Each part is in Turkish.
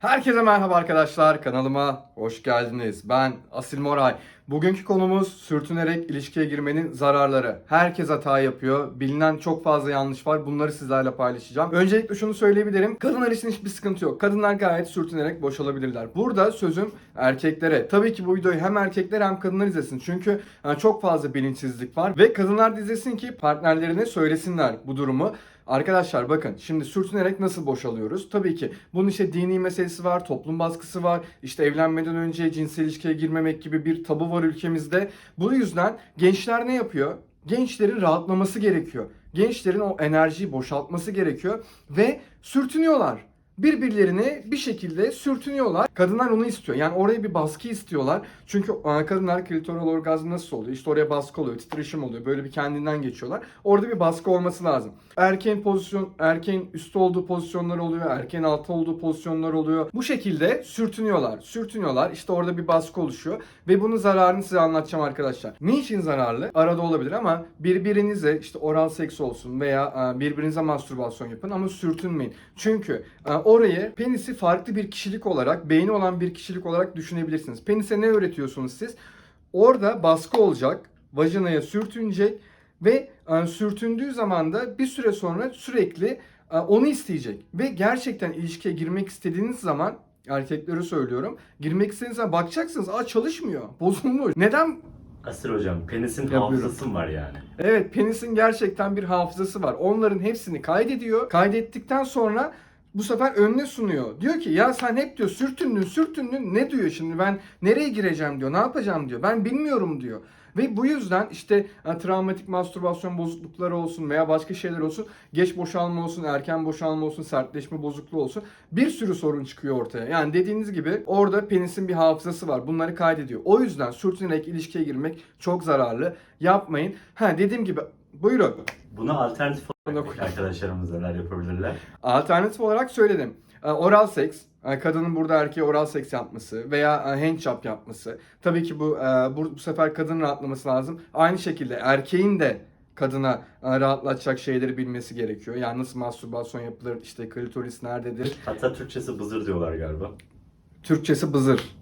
Herkese merhaba arkadaşlar. Kanalıma hoş geldiniz. Ben Asil Moray. Bugünkü konumuz sürtünerek ilişkiye girmenin zararları. Herkes hata yapıyor. Bilinen çok fazla yanlış var. Bunları sizlerle paylaşacağım. Öncelikle şunu söyleyebilirim. Kadınlar için hiçbir sıkıntı yok. Kadınlar gayet sürtünerek boşalabilirler. Burada sözüm erkeklere. Tabii ki bu videoyu hem erkekler hem kadınlar izlesin. Çünkü yani çok fazla bilinçsizlik var. Ve kadınlar da izlesin ki partnerlerine söylesinler bu durumu. Arkadaşlar bakın şimdi sürtünerek nasıl boşalıyoruz? Tabii ki bunun işte dini meselesi var, toplum baskısı var, işte evlenmeden önce cinsel ilişkiye girmemek gibi bir tabu var ülkemizde. Bu yüzden gençler ne yapıyor? Gençlerin rahatlaması gerekiyor. Gençlerin o enerjiyi boşaltması gerekiyor ve sürtünüyorlar birbirlerini bir şekilde sürtünüyorlar. Kadınlar onu istiyor. Yani oraya bir baskı istiyorlar. Çünkü e, kadınlar klitoral orgazm nasıl oluyor? İşte oraya baskı oluyor, titreşim oluyor. Böyle bir kendinden geçiyorlar. Orada bir baskı olması lazım. Erkeğin pozisyon, erkeğin üstte olduğu pozisyonlar oluyor. Erkeğin altta olduğu pozisyonlar oluyor. Bu şekilde sürtünüyorlar. Sürtünüyorlar. İşte orada bir baskı oluşuyor. Ve bunun zararını size anlatacağım arkadaşlar. Niçin zararlı? Arada olabilir ama birbirinize işte oral seks olsun veya e, birbirinize mastürbasyon yapın ama sürtünmeyin. Çünkü e, orayı penisi farklı bir kişilik olarak, beyni olan bir kişilik olarak düşünebilirsiniz. Penise ne öğretiyorsunuz siz? Orada baskı olacak, vajinaya sürtünecek ve e, sürtündüğü zaman da bir süre sonra sürekli e, onu isteyecek. Ve gerçekten ilişkiye girmek istediğiniz zaman erkeklere söylüyorum. Girmek istediğiniz zaman bakacaksınız aa çalışmıyor, bozulmuş. Neden Asil hocam penisin Yapıyorum. hafızası mı var yani? Evet penisin gerçekten bir hafızası var. Onların hepsini kaydediyor. Kaydettikten sonra bu sefer önüne sunuyor. Diyor ki ya sen hep diyor sürtündün sürtündün ne diyor şimdi ben nereye gireceğim diyor ne yapacağım diyor ben bilmiyorum diyor. Ve bu yüzden işte e, travmatik mastürbasyon bozuklukları olsun veya başka şeyler olsun, geç boşalma olsun, erken boşalma olsun, sertleşme bozukluğu olsun bir sürü sorun çıkıyor ortaya. Yani dediğiniz gibi orada penisin bir hafızası var. Bunları kaydediyor. O yüzden sürtünerek ilişkiye girmek çok zararlı. Yapmayın. Ha dediğim gibi buyurun. Buna alternatif arkadaşlarımız neler yapabilirler? Alternatif olarak söyledim. E, Oral seks, e, kadının burada erkeğe oral seks yapması veya e, handjob yapması. Tabii ki bu, bu bu sefer kadının rahatlaması lazım. Aynı şekilde erkeğin de kadına rahatlatacak şeyleri bilmesi gerekiyor. Yani nasıl mastürbasyon yapılır, işte klitoris nerededir. Hatta Türkçesi bızır diyorlar galiba. Türkçesi bızır.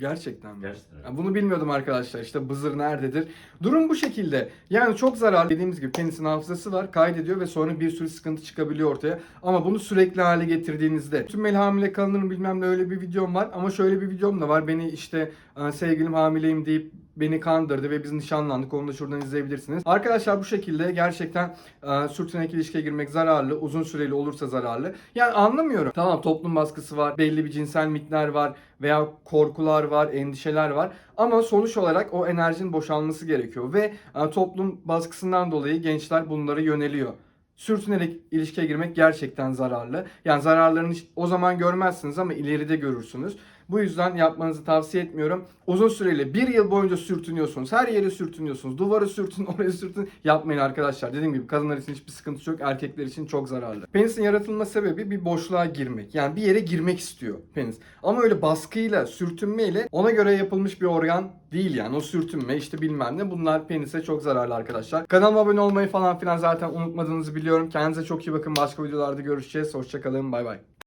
Gerçekten mi? Gerçekten öyle. Ya Bunu bilmiyordum arkadaşlar. İşte bızır nerededir? Durum bu şekilde. Yani çok zararlı. Dediğimiz gibi penisin hafızası var. Kaydediyor ve sonra bir sürü sıkıntı çıkabiliyor ortaya. Ama bunu sürekli hale getirdiğinizde. Tümmeli hamile kalınır bilmem ne öyle bir videom var. Ama şöyle bir videom da var. Beni işte e, sevgilim hamileyim deyip beni kandırdı ve biz nişanlandık. Onu da şuradan izleyebilirsiniz. Arkadaşlar bu şekilde gerçekten e, sürtünerek ilişkiye girmek zararlı. Uzun süreli olursa zararlı. Yani anlamıyorum. Tamam toplum baskısı var. Belli bir cinsel mitler var. Veya korkular var, endişeler var. Ama sonuç olarak o enerjinin boşalması gerekiyor. Ve e, toplum baskısından dolayı gençler bunlara yöneliyor. Sürtünerek ilişkiye girmek gerçekten zararlı. Yani zararlarını o zaman görmezsiniz ama ileride görürsünüz. Bu yüzden yapmanızı tavsiye etmiyorum. Uzun süreli bir yıl boyunca sürtünüyorsunuz. Her yere sürtünüyorsunuz. Duvara sürtün, oraya sürtün. Yapmayın arkadaşlar. Dediğim gibi kadınlar için hiçbir sıkıntısı yok. Erkekler için çok zararlı. Penisin yaratılma sebebi bir boşluğa girmek. Yani bir yere girmek istiyor penis. Ama öyle baskıyla, sürtünmeyle ona göre yapılmış bir organ değil yani. O sürtünme işte bilmem ne. Bunlar penise çok zararlı arkadaşlar. Kanalıma abone olmayı falan filan zaten unutmadığınızı biliyorum. Kendinize çok iyi bakın. Başka videolarda görüşeceğiz. Hoşçakalın. Bay bay.